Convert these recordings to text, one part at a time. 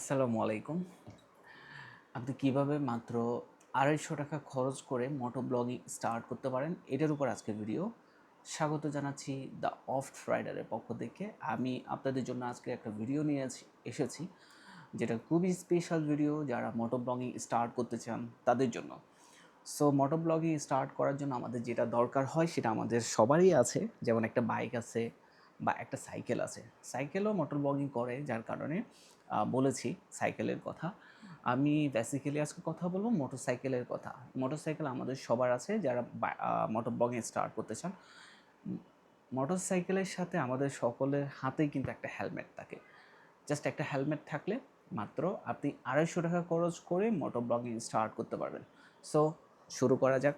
আসসালামু আলাইকুম। আপনি কীভাবে মাত্র আড়াইশো টাকা খরচ করে মোটো ব্লগিং স্টার্ট করতে পারেন? এটার উপর আজকে ভিডিও। স্বাগত জানাচ্ছি দ্য অফ রাইডারের পক্ষ থেকে। আমি আপনাদের জন্য আজকে একটা ভিডিও নিয়ে এসেছি, যেটা খুবই স্পেশাল ভিডিও যারা মোটো ব্লগিং স্টার্ট করতে চান তাদের জন্য। সো মোটো ব্লগিং স্টার্ট করার জন্য আমাদের যেটা দরকার হয় সেটা আমাদের সবারই আছে। যেমন একটা বাইক আছে বা একটা সাইকেল আছে। সাইকেলও মোটর ব্লগিং করে, যার কারণে বলেছি সাইকেলের কথা। আমি বেসিক্যালি আজকে কথা বলব মোটর সাইকেলের কথা। মোটর সাইকেল আমাদের সবার আছে, যারা মোটর ব্লগিং স্টার্ট করতে চান। মোটর সাইকেলের সাথে আমাদের সকলের হাতেই কিন্তু একটা হেলমেট থাকে। জাস্ট একটা হেলমেট থাকলে মাত্র আপনি আড়াইশো টাকা খরচ করে মোটর ব্লগিং স্টার্ট করতে পারবেন। সো শুরু করা যাক।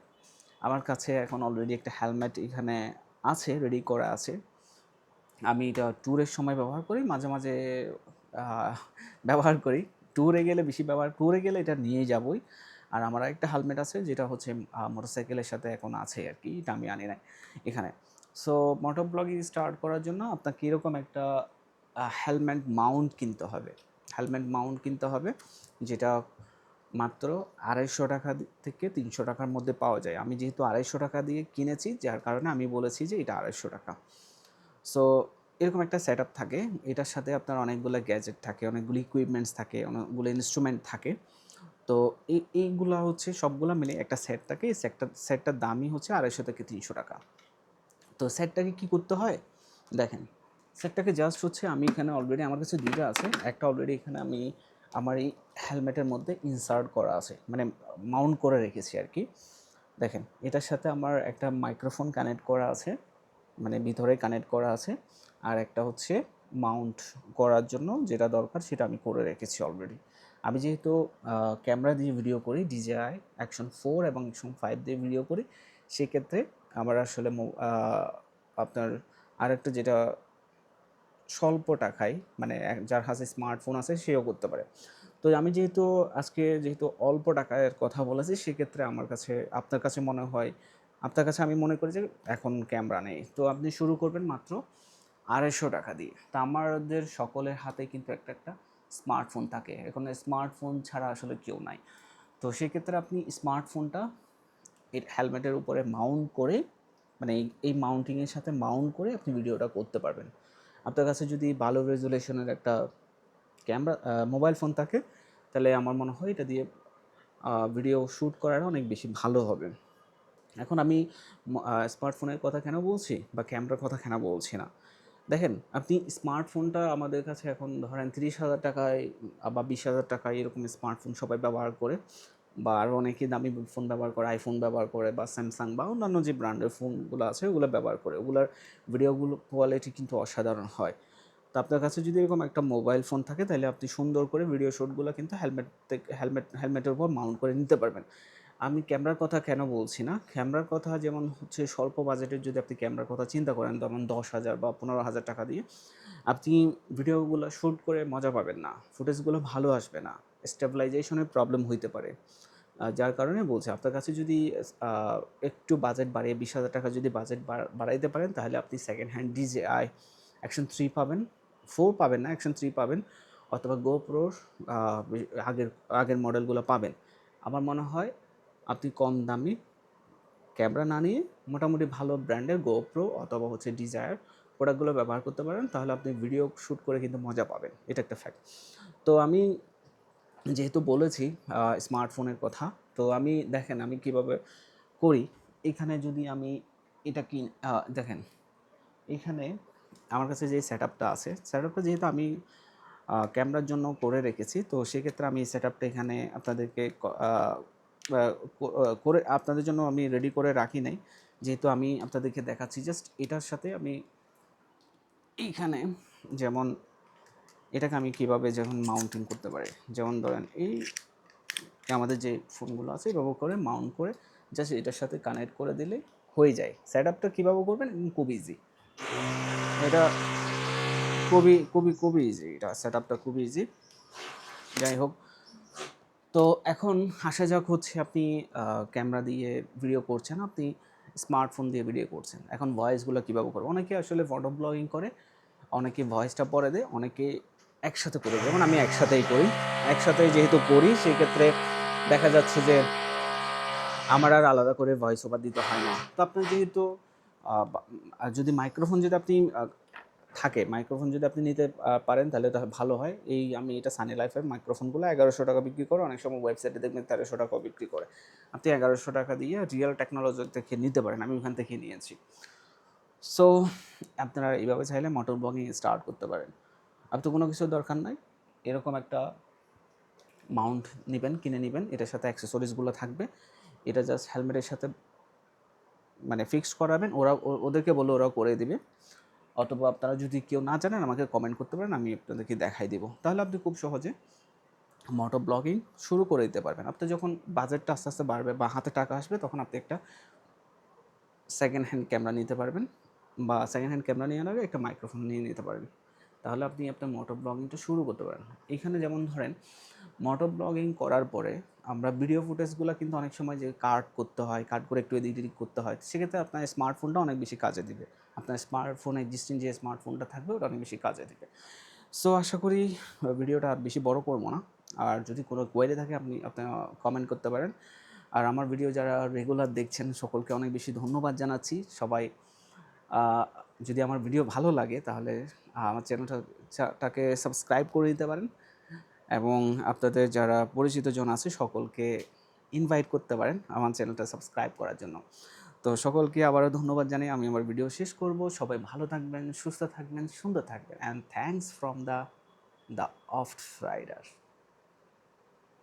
আমার কাছে এখন অলরেডি একটা হেলমেট এখানে আছে রেডি করা আছে। আমি এটা ট্যুরের সময় ব্যবহার করি, মাঝে মাঝে ব্যবহার করি। ট্যুরে গেলে বেশি ব্যবহার ট্যুরে গেলে এটা নিয়ে যাবই। আর আমার একটা হেলমেট আছে, যেটা হচ্ছে মোটরসাইকেলের সাথে এখন আছে আর কি এটা আমি আনি নাই এখানে। সো মোটর ব্লগিং স্টার্ট করার জন্য আপনাকে কীরকম একটা হেলমেট মাউন্ট কিনতে হবে। হেলমেট মাউন্ট কিনতে হবে, যেটা মাত্র আড়াইশো টাকা থেকে তিনশো টাকার মধ্যে পাওয়া যায়। আমি যেহেতু আড়াইশো টাকা দিয়ে কিনেছি, যার কারণে আমি বলেছি যে এটা আড়াইশো টাকা। সো এরকম একটা সেট থাকে। এটার সাথে আপনার অনেকগুলো গ্যাজেট থাকে, অনেকগুলো ইকুইপমেন্টস থাকে, অনেকগুলো ইনস্ট্রুমেন্ট থাকে। তো এই, এইগুলো হচ্ছে সবগুলো মিলে একটা সেট থাকে। এই সেটটা সেটটার দামই হচ্ছে আড়াইশো থেকে তিনশো টাকা। তো সেটটাকে কি করতে হয়? দেখেন সেটটাকে জাস্ট হচ্ছে আমি এখানে অলরেডি আমার কাছে দুইটা আছে। একটা অলরেডি এখানে আমি আমার এই হেলমেটের মধ্যে ইনসার্ট করা আছে। মানে মাউন্ট করে রেখেছি আর কি। দেখেন, এটার সাথে আমার একটা মাইক্রোফোন কানেক্ট করা আছে। মানে ভিতরে কানেক্ট করা আছে। আর একটা হচ্ছে মাউন্ট করার জন্য যেটা দরকার সেটা আমি করে রেখেছি অলরেডি আমি যেহেতু ক্যামেরা দিয়ে ভিডিও করি ডিজিআই অ্যাকশন ফোর এবং অ্যাকশন ফাইভ দিয়ে ভিডিও করি, সেক্ষেত্রে আমার আসলে আপনার আরেকটা যেটা স্বল্প টাকায় মানে যার হাতে স্মার্টফোন আছে সেও করতে পারে। তো আমি যেহেতু আজকে যেহেতু অল্প টাকায় কথা বলেছি, সেক্ষেত্রে আমার কাছে, আপনার কাছে মনে হয় আপনার কাছে আমি মনে করি যে এখন ক্যামেরা নেই। তো আপনি শুরু করবেন মাত্র আড়াইশো টাকা দিয়ে। তা আমাদের সকলের হাতে কিন্তু একটা একটা স্মার্টফোন থাকে। এখন স্মার্টফোন ছাড়া আসলে কেউ নাই। তো সেক্ষেত্রে আপনি স্মার্টফোনটা এর হেলমেটের উপরে মাউন্ট করে মানে এই- মাউন্টিংয়ের সাথে মাউন্ট করে আপনি ভিডিওটা করতে পারবেন। আপনার কাছে যদি ভালো রেজুলেশনের একটা ক্যামেরা মোবাইল ফোন থাকে, তাহলে আমার মনে হয় এটা দিয়ে ভিডিও শ্যুট করাটা অনেক বেশি ভালো হবে। এখন আমি স্মার্টফোনের কথা কেন বলছি বা ক্যামেরার কথা কেন বলছি না? দেখেন, আপনি স্মার্টফোনটা আমাদের কাছে এখন ধরেন তিরিশ হাজার টাকায় বা বিশ হাজার টাকায় এরকম স্মার্টফোন সবাই ব্যবহার করে বা আরও অনেকে দামি ফোন ব্যবহার করে আইফোন ব্যবহার করে বা স্যামসাং বা অন্যান্য যে ব্র্যান্ডের ফোনগুলো আছে, ওগুলো ব্যবহার করে। ওগুলোর ভিডিওগুলো কোয়ালিটি কিন্তু অসাধারণ হয়। তো আপনার কাছে যদি এরকম একটা মোবাইল ফোন থাকে, তাহলে আপনি সুন্দর করে ভিডিও শ্যুটগুলো কিন্তু হেলমেট হেলমেট হেলমেটের উপর মাউন্ট করে নিতে পারবেন। আমি ক্যামেরার কথা কেন বলছি না? ক্যামেরার কথা যেমন হচ্ছে স্বল্প বাজেটের যদি আপনি ক্যামেরার কথা চিন্তা করেন যেমন দশ হাজার বা পনেরো হাজার টাকা দিয়ে আপনি ভিডিওগুলো শ্যুট করে মজা পাবেন না। ফুটেজগুলো ভালো আসবে না। স্টেবিলাইজেশনের প্রবলেম হইতে পারে। যার কারণে বলছি, আপনার কাছে যদি একটু বাজেট বাড়িয়ে বিশ হাজার টাকা যদি বাজেট বাড়াইতে পারেন, তাহলে আপনি second hand DJI action three পাবেন। ফোর পাবেন না অ্যাকশন থ্রি পাবেন। অথবা গোপ্রোর আগের আগের মডেলগুলো পাবেন। আমার মনে হয় আপনি কম দামি ক্যামেরা না নিয়ে মোটামুটি ভালো ব্র্যান্ডের গোপ্রো অথবা হচ্ছে ডিজায়ার প্রোডাক্টগুলো ব্যবহার করতে পারেন তাহলে আপনি ভিডিও শ্যুট করে কিন্তু মজা পাবেন। এটা একটা ফ্যাক্ট তো আমি যেহেতু বলেছি স্মার্টফোনের কথা তো আমি দেখেন আমি কীভাবে করি। এখানে যদি আমি এটা কি আহ, দেখেন এখানে আমার কাছে যে সেট আপটা আছে সেট আপটা যেহেতু আমি ক্যামেরার জন্য করে রেখেছি তো সেক্ষেত্রে আমি সেট আপটা এখানে আপনাদেরকে করে আপনাদের জন্য আমি রেডি করে রাখি নাই। যেহেতু আমি আপনাদেরকে দেখাচ্ছি জাস্ট এটার সাথে আমি এইখানে যেমন এটাকে আমি কীভাবে যেমন মাউন্টিং করতে পারি, যেমন ধরেন এই আমাদের যে ফোনগুলো আছে, এভাবে করে মাউন্ট করে জাস্ট এটার সাথে কানেক্ট করে দিলে হয়ে যায়। সেট আপটা কীভাবে করবেন? খুব ইজি এটা খুবই খুবই খুবই ইজি এটা সেট আপটা খুবই ইজি যাই হোক তো এখন আসা যাক হচ্ছে আপনি ক্যামেরা দিয়ে ভিডিও করছেন, আপনি স্মার্টফোন দিয়ে ভিডিও করছেন। এখন ভয়েসগুলো কীভাবে করবে? অনেকে আসলে ফটো ব্লগিং করে, অনেকে ভয়েসটা পরে দেয়, অনেকে একসাথে করি যেমন আমি একসাথেই করি একসাথে যেহেতু করি, সেক্ষেত্রে দেখা যাচ্ছে যে আমার আর আলাদা করে ভয়েস ওভার দিতে হয় না। তো আপনার যেহেতু যদি মাইক্রোফোন যদি আপনি থাকে। মাইক্রোফোন যদি আপনি নিতে পারেন তাহলে ভালো হয়। এই আমি এটা সানি লাইফের মাইক্রোফোনগুলো এগারোশো টাকা বিক্রি করে, অনেক সময় ওয়েবসাইটে দেখবেন তেরোশো টাকাও বিক্রি করে। আপনি এগারোশো টাকা দিয়ে রিয়েল টেকনোলজি থেকে নিতে পারেন, আমি ওখান থেকে নিয়েছি। সো আপনারা এইভাবে চাইলে মোটর ব্লগিং স্টার্ট করতে পারেন। আপনি কোনো কিছুর দরকার নাই। এরকম একটা মাউন্ট নেবেন, কিনে নেবেন। এটার সাথে অ্যাক্সেসরিজগুলো থাকবে। এটা জাস্ট হেলমেটের সাথে মানে ফিক্সড করাবেন। ওরা ওদেরকে বলে ওরা করে দিবে। অথবা আপনারা যদি কেউ না জানেন, আমাকে কমেন্ট করতে পারেন, আমি আপনাদেরকে দেখাই দিব। তাহলে আপনি খুব সহজে মোটো ব্লগিং শুরু করে দিতে পারবেন। আপনি যখন বাজেটটা আস্তে আস্তে বাড়বে বা হাতে টাকা আসবে, তখন আপনি একটা সেকেন্ড হ্যান্ড ক্যামেরা নিতে পারবেন বা সেকেন্ড হ্যান্ড ক্যামেরা নিয়ে আগে একটা মাইক্রোফোন নিয়ে নিতে পারেন তাহলে আপনি আপনার মোটর ব্লগিংটা শুরু করতে পারেন। এখানে যেমন ধরেন মোটর ব্লগিং করার পরে আমরা ভিডিও ফুটেজগুলো কিন্তু অনেক সময় যে কাট করতে হয় কাট করে একটু এডিট এডিট করতে হয়, সেক্ষেত্রে আপনার স্মার্টফোনটা অনেক বেশি কাজে দিবে। আপনার স্মার্টফোন এক্সিস্টিং যে স্মার্টফোনটা থাকবে, ওটা অনেক বেশি কাজে দিবে। সো আশা করি ভিডিওটা আর বেশি বড় করব না। আর যদি কোনো কোয়েরি থাকে, আপনি আপনার কমেন্ট করতে পারেন। আর আমার ভিডিও যারা রেগুলার দেখছেন, সকলকে অনেক বেশি ধন্যবাদ জানাচ্ছি। সবাই যদি আমার ভিডিও ভালো লাগে, তাহলে আমার চ্যানেলটাকে সাবস্ক্রাইব করে দিতে পারেন এবং আপনাদের যারা পরিচিত জন আছে সকলকে ইনভাইট করতে পারেন আমার চ্যানেলটা সাবস্ক্রাইব করার জন্য। তো সকলকে আবারও ধন্যবাদ জানাই। আমি আমার ভিডিও শেষ করব। সবাই ভালো থাকবেন, সুস্থ থাকবেন, সুন্দর থাকবেন। And thanks from the the of rider